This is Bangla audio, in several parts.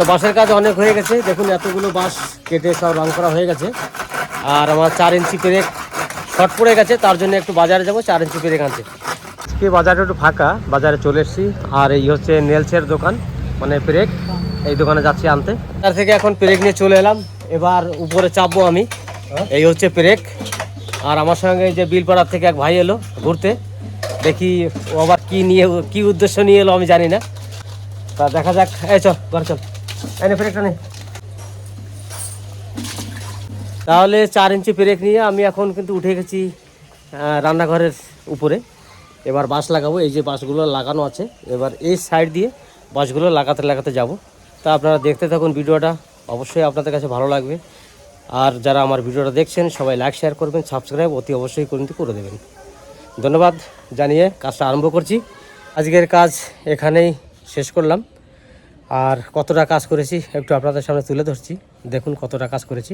তো বাঁশের কাজ অনেক হয়ে গেছে। দেখুন, এতগুলো বাঁশ কেটে সব রং করা হয়ে গেছে। আর আমার চার ইঞ্চি পেরেক শর্ট পড়ে গেছে, তার জন্য একটু বাজারে যাব, চার ইঞ্চি পেরেক আনতে। আজকে বাজারটা একটু ফাঁকা, বাজারে চলে এসেছি। আর এই হচ্ছে নেলসের দোকান মানে পেরেক, এই দোকানে যাচ্ছি আনতে। তার থেকে এখন পেরেক নিয়ে চলে এলাম। এবার উপরে চাপবো আমি। এই হচ্ছে পেরেক। আর আমার সঙ্গে যে বিলপাড়ার থেকে এক ভাই এলো ঘুরতে। দেখি ও আবার কী নিয়ে, কি উদ্দেশ্য নিয়ে এলো আমি জানি না। তা দেখা যাক। এই চল, ঘর চল। নে তাহলে চার ইঞ্চি পেরেক নিয়ে আমি এখন কিন্তু উঠে গেছি রান্নাঘরের উপরে। এবার বাঁশ লাগাবো, এই যে বাঁশগুলো লাগানো আছে, এবার এই সাইড দিয়ে বাঁশগুলো লাগাতে লাগাতে যাব। তা আপনারা দেখতে থাকুন ভিডিওটা, অবশ্যই আপনাদের কাছে ভালো লাগবে। আর যারা আমার ভিডিওটা দেখছেন, সবাই লাইক শেয়ার করবেন সাবস্ক্রাইব অতি অবশ্যই কিন্তু করে দেবেন। ধন্যবাদ জানিয়ে কাজটা আরম্ভ করছি। আজকের কাজ এখানেই শেষ করলাম। আর কতটা কাজ করেছি একটু আপনাদের সামনে তুলে ধরছি। দেখুন কতটা কাজ করেছি।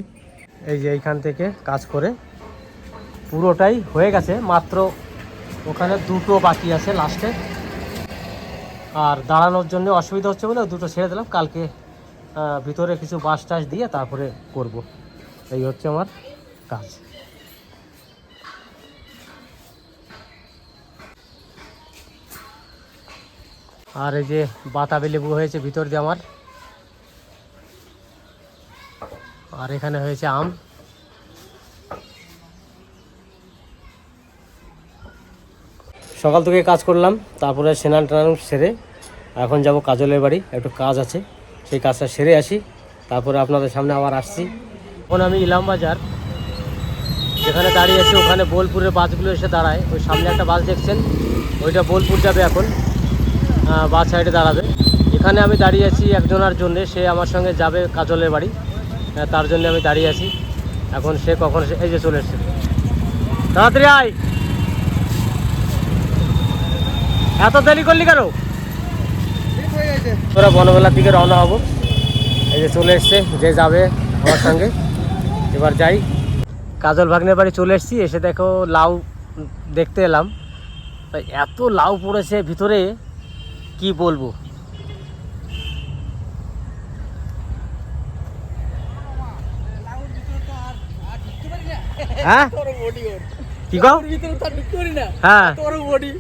এই যে এইখান থেকে কাজ করে পুরোটাই হয়ে গেছে, মাত্র ওখানে দুটো বাকি আছে লাস্টে। আর দাঁড়ানোর জন্য অসুবিধা হচ্ছে বলে দুটো ছেড়ে দিলাম। কালকে ভিতরে কিছু বাস টাস দিয়ে তারপরে করব। এই হচ্ছে আমার কাজ। আর এই যে বাতাবি লেবু হয়েছে ভিতর দিয়ে আমার। আর এখানে হয়েছে আম। সকাল থেকে কাজ করলাম, তারপরে স্নান টান সেরে এখন যাব কাজলের বাড়ি, একটু কাজ আছে, সেই কাজটা সেরে আসি, তারপরে আপনাদের সামনে আবার আসছি। এখন আমি ইলাম বাজার, যেখানে দাঁড়িয়ে আছি, ওখানে বোলপুরের বাসগুলো এসে দাঁড়ায়, ওই সামনে একটা বাস দেখছেন, ওইটা বোলপুর যাবে এখন। বাস সাইডে দাঁড়াবে। এখানে আমি দাঁড়িয়ে আছি একজনের জন্য, সে আমার সঙ্গে যাবে কাজলের বাড়ি। তার জন্য আমি দাঁড়িয়ে আছি। এখন সে কখন এই যে চলে এসছে। তাড়াতাড়ি আয়! এত দেরি করলি কেন? তোরা বনবেলার দিকে রওনা হব। এই যে চলে এসছে, যে যাবে আমার সঙ্গে। এবার যাই। কাজল ভাগ্নের বাড়ি চলে এসেছি, এসে দেখো লাউ দেখতে এলাম। এত লাউ পড়েছে ভিতরে। কি বলব? হ্যাঁ? কি কও? না হ্যাঁ। তোর বডি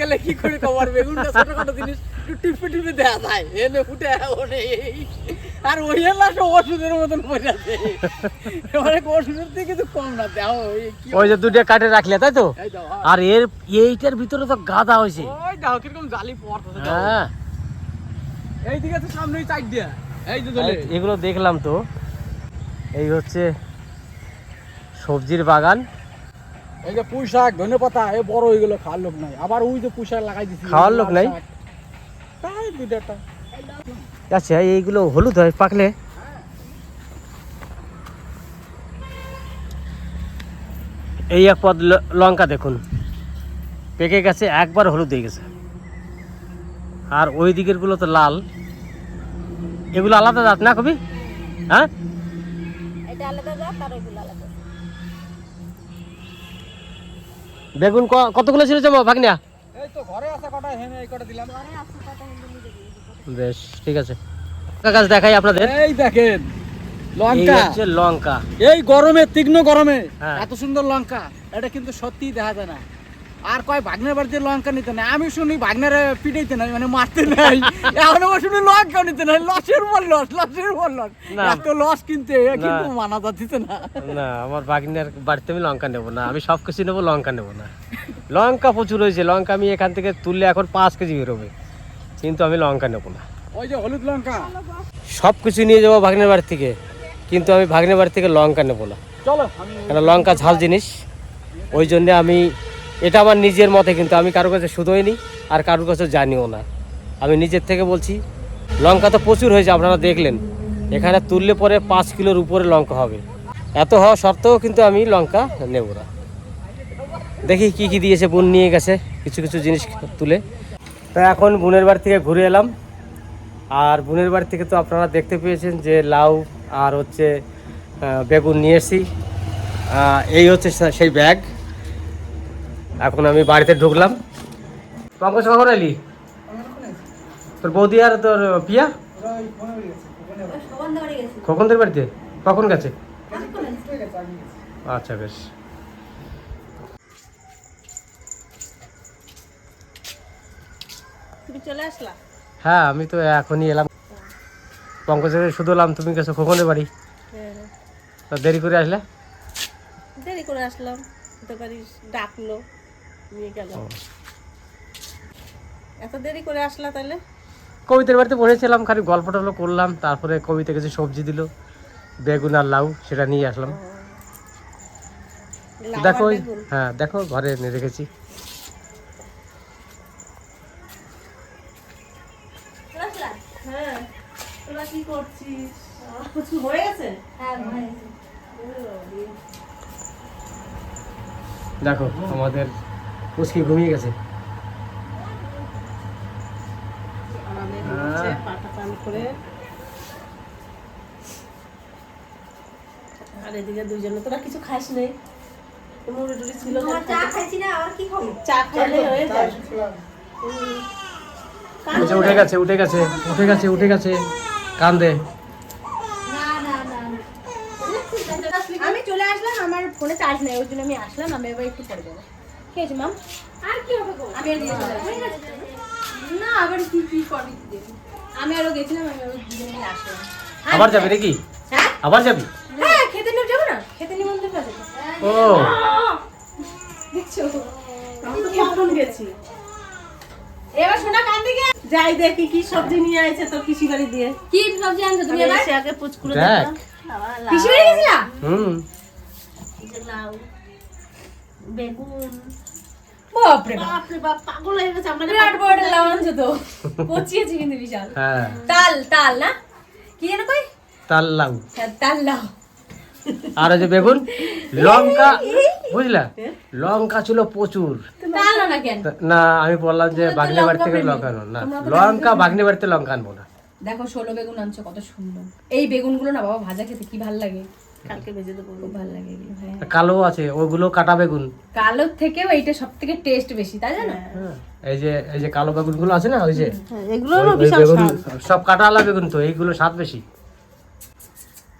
গেলে কি করে কভার বেগুনটা জিনিস একটু টিপে টিপে দেয়া এনে ফুটে ওনে আর ওই লাশ ওষুধের মতন পড়ে আছে। অনেক ওষুধের থেকে কম না দেও ওই যে দুটো কাটে রাখলে তাই তো? হ্যাঁ। আর এর এইটার ভিতরে তো গাদা হয়েছে। ওই দাও কীরকম জালি পড়তেছে হ্যাঁ। তো সামনেই দিয়া। এই যে এগুলো দেখলাম তো। এই হচ্ছে সবজির বাগান। এই যে পুঁই শাক ধনে পাতা এ বড় হয়ে গেল খাওয়ার লোক নাই। আবার ওই যে পুঁই শাক লাগাই দিছি। খাওয়ার লোক নাই? তাই দুইটা আচ্ছা এইগুলো হলুদ হয় পাকলে? এই এক পদ ল- লঙ্কা দেখুন। পেকে গেছে একবার হলুদ হয়ে গেছে। আর ওই দিকেরগুলো তো লাল। এগুলো আলাদা জাত না কবি? হ্যাঁ? বেগুন ক- কতগুলো ছিল জমা ভাগনিয়া? এই তো ঘরে আছে কটা হেনে এই কটা দিলাম। ঘরে আছে কত হিন্দু নিজে দিয়ে দিবো। বেশ ঠিক আছে। গাছ দেখাই আপনাদের। এই দেখেন লঙ্কা। হচ্ছে লঙ্কা। এই গরমে তীক্ষ্ণ গরমে। হ্যাঁ। এত সুন্দর লঙ্কা। এটা কিন্তু সত্যি দেখা যায় না। আর কয় ভাগনের বাড়িতে লঙ্কা নিতে নাই। আমি শুনি ভাগনের পিটাইতে নাই মানে মারতে নাই। এখন আবার শুনি লঙ্কা নিতে নাই। লসের উপর লস লসের উপর লস। না। এত লস কিনতে কিন্তু মানা যাচ্ছে না। না আমার বাগিনার বাড়িতে আমি লঙ্কা নেব না। আমি সব কিছু নেব লঙ্কা নেব না। লঙ্কা প্রচুর হয়েছে। লঙ্কা আমি এখান থেকে তুললে এখন পাঁচ কেজি বেরোবে। কিন্তু আমি লঙ্কা নেব না। ওই যে হলুদ লঙ্কা। সব কিছু নিয়ে যাব ভাগ্নের বাড়ি থেকে কিন্তু আমি ভাগ্নের বাড়ি থেকে লঙ্কা নেব না। কেন লঙ্কা ঝাল জিনিস ওই জন্যে আমি এটা আমার নিজের মতে কিন্তু আমি কারোর কাছে শুধোই নি আর কারোর কাছে জানিও না। আমি নিজের থেকে বলছি লঙ্কা তো প্রচুর হয়েছে আপনারা দেখলেন। এখানে তুললে পরে পাঁচ কিলোর উপরে লঙ্কা হবে। এত হওয়া সত্ত্বেও কিন্তু আমি লঙ্কা নেব না। দেখি কি কি দিয়েছে বোন নিয়ে গেছে কিছু কিছু জিনিস তুলে। তা এখন বোনের বাড়ি থেকে ঘুরে এলাম। আর বোনের বাড়ি থেকে তো আপনারা দেখতে পেয়েছেন যে লাউ আর হচ্ছে বেগুন নিয়ে এসেছি। এই হচ্ছে সেই ব্যাগ। এখন আমি বাড়িতে ঢুকলাম। পঙ্কজ কখন এলি? তোর বৌদি আর তোর পিয়া? খোকনদের বাড়িতে? কখন গেছে? আচ্ছা বেশ। তুমি চলে আসলা? হ্যাঁ আমি তো এখনই এলাম। পঙ্কজের শুধু এলাম তুমি গেছো খোকনের বাড়ি। তা দেরি করে আসলে? দেরি করে আসলাম। হতে পারি ডাকলো নিয়ে গেল। এত দেরি করে আসলা তাহলে? কবিতার বাড়িতে বসেছিলাম খালি গল্প টল্প করলাম তারপরে কবিতা কিছু সবজি দিল বেগুন আর লাউ সেটা নিয়ে আসলাম। দেখো হ্যাঁ দেখো ঘরে এনে রেখেছি। করছিস? কিছু হয়ে গেছে? হ্যাঁ, দেখো আমাদের পুচকি ঘুমিয়ে গেছে। করে। আর এদিকে দুইজনে তোরা কিছু খাস নেই। মুড়ি টুড়ি ছিল চা খাইছি না, আবার কি খাব? চা খাইলে হয়ে যায়। উঠে গেছে উঠে গেছে উঠে গেছে উঠে গেছে। কান্দে। না, না, না, না। আমি চলে আসলাম আমার ফোনে চার্জ নেই ওই জন্য আমি আসলাম আমি এবার একটু পরে যাব। ঠিক আছে মাম আর কি হবে গো? আমি আর। হয়ে? না, আবার কি কি করবি আমি আরও গেছিলাম আমি আরও দুজনে আসলাম। আবার যাবি নাকি? হ্যাঁ? আবার যাবি? হ্যাঁ খেতে নিয়ে যাব না? খেতে নিমন্ত্রণ আছে তো। ও। দেখছ? আমি তো কখন গেছি? এবার শোনা কান দিকে। যাই দেখি কি সবজি নিয়ে আইছে তোর পিসি বাড়ি দিয়ে। কি সবজি আনছো তুমি এবার? এসে আগে পুচকুড়ে দেখ। পিসি বাড়ি গেছিলা? হুম। লাউ বেগুন। বাপরে বাপরে বাপ পাগল হয়ে গেছে আমরা। বিরাট বড় লাউ আনছো তো। কিন্তু বিশাল। হ্যাঁ। তাল তাল না? কি যেন কই তার লাউ। হ্যাঁ, তাল লাউ। আর যে বেগুন লঙ্কা বুঝলা? লঙ্কা ছিল প্রচুর। না না না আমি বললাম যে বাগনি বাড়ি থেকে লঙ্কা আনো। না লঙ্কা বাগনি বাড়িতে লঙ্কা আনব না। দেখো ষোলো বেগুন আনছো কত সুন্দর। এই বেগুনগুলো না বাবা ভাজা খেতে কি ভালো লাগে? কালকে ভেজে দেবো। খুব ভালো লাগে হ্যাঁ। কালো আছে ওগুলো কাটা বেগুন। কালোর থেকেও এইটা সব থেকে টেস্ট বেশি তাই জানো? হ্যাঁ, এই যে এই যে কালো বেগুনগুলো আছে না ওই যে? এগুলো সব কাটা আলা বেগুন তো এইগুলো স্বাদ বেশি।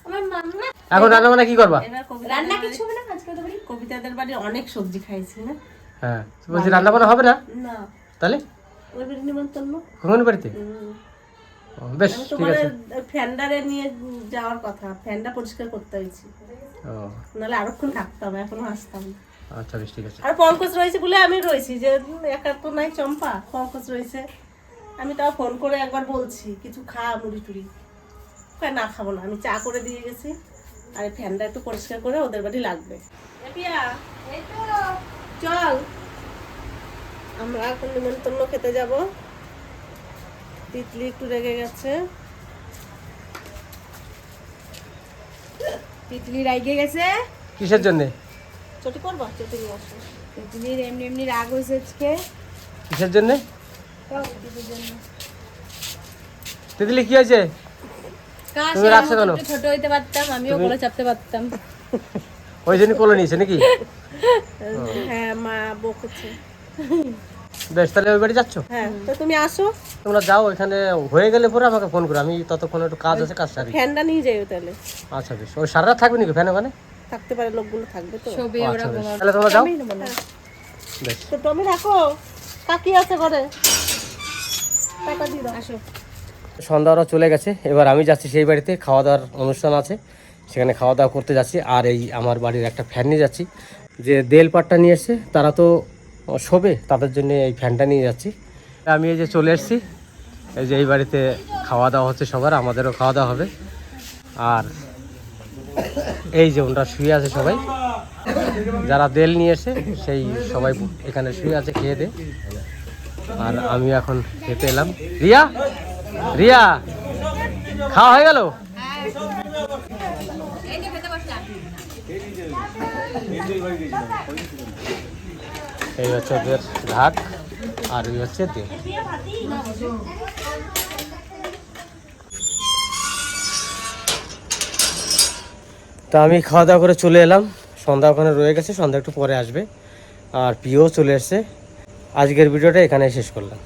আমার মাম্মা এখন রান্না বান্না কি করবা? রান্না কিছু হবে না? আজকে কবিতাদের বাড়ি অনেক সবজি খাইছি। না হ্যাঁ বলছি রান্না বান্না হবে না? না। তাহলে? ওই বাড়ি নিমন্ত্রণ। কখন বাড়িতে? বেশ ঠিক আছে। ফ্যান্ডারে নিয়ে যাওয়ার কথা। ফ্যানটা পরিষ্কার করতে হয়েছি। ও। নাহলে আরক্ষণ থাকতাম এখনও আসতাম। আচ্ছা বেশ ঠিক আছে। আর পঙ্কজ রয়েছে বলে আমি রয়েছি যে একা তো নাই চম্পা পঙ্কজ রয়েছে। আমি তাও ফোন করে একবার বলছি কিছু খা মুড়ি টুড়ি। না খাব না। আমি চা করে দিয়ে গেছি। আর এই ফ্যানটা একটু পরিষ্কার করে ওদের বাড়ি লাগবে। চল। আমরা এখন নিমন্ত্রণ খেতে যাব। তিতলি একটু রেগে গেছে। তিতলি রাইগে গেছে। কিসের জন্য? চটি করবা? চটি নিয়ে আসো। তিতলির এমনি এমনি রাগ হয়েছে আজকে। কিসের জন্য। তিতলি কি হয়েছে? তুমি রাখছো কেন? ছোট হইতে পারতাম আমিও কোলে চাপতে পারতাম। ওই জন্য কোলে নিয়েছে নাকি? হ্যাঁ মা বকুছে। বেশ তাহলে ওই বাড়ি যাচ্ছ? হ্যাঁ তো তুমি আসো। তোমরা যাও এখানে হয়ে গেলে পরে আমাকে ফোন করো আমি ততক্ষণ একটু কাজ আছে কাজ সারি। ফ্যানটা নিয়ে যাইও তাহলে। আচ্ছা বেশ। ওই সারা রাত থাকবে নাকি ফ্যান ওখানে? থাকতে পারে লোকগুলো থাকবে তো। ছবি ওরা আচ্ছা তাহলে তোমরা যাও। বেশ। তো টমি রাখো। কাকি আছে ঘরে। টাকা দিয়ে দাও। আসো। সন্ধ্যা চলে গেছে। এবার আমি যাচ্ছি সেই বাড়িতে খাওয়া দাওয়ার অনুষ্ঠান আছে। সেখানে খাওয়া দাওয়া করতে যাচ্ছি। আর এই আমার বাড়ির একটা ফ্যান নিয়ে যাচ্ছি। যে দেল পাটটা নিয়ে এসছে, তারা তো শোবে, তাদের জন্য এই ফ্যানটা নিয়ে যাচ্ছি। আমি এই যে চলে এসেছি। এই যে এই বাড়িতে খাওয়া দাওয়া হচ্ছে সবার, আমাদেরও খাওয়া দাওয়া হবে। আর এই যে ওনারা শুয়ে আছে সবাই। যারা দেল নিয়ে এসে সেই সবাই এখানে শুয়ে আছে, খেয়ে দে। আর আমি এখন খেতে এলাম। রিয়া! রিয়া, খাওয়া হয়ে গেল? এই হচ্ছে ওদের ঢাক, আর এই হচ্ছে তা আমি খাওয়া দাওয়া করে চলে এলাম। সন্ধ্যা ওখানে রয়ে গেছে, সন্ধ্যা একটু পরে আসবে। আর প্রিয়ও চলে এসছে। আজকের ভিডিওটা এখানে শেষ করলাম।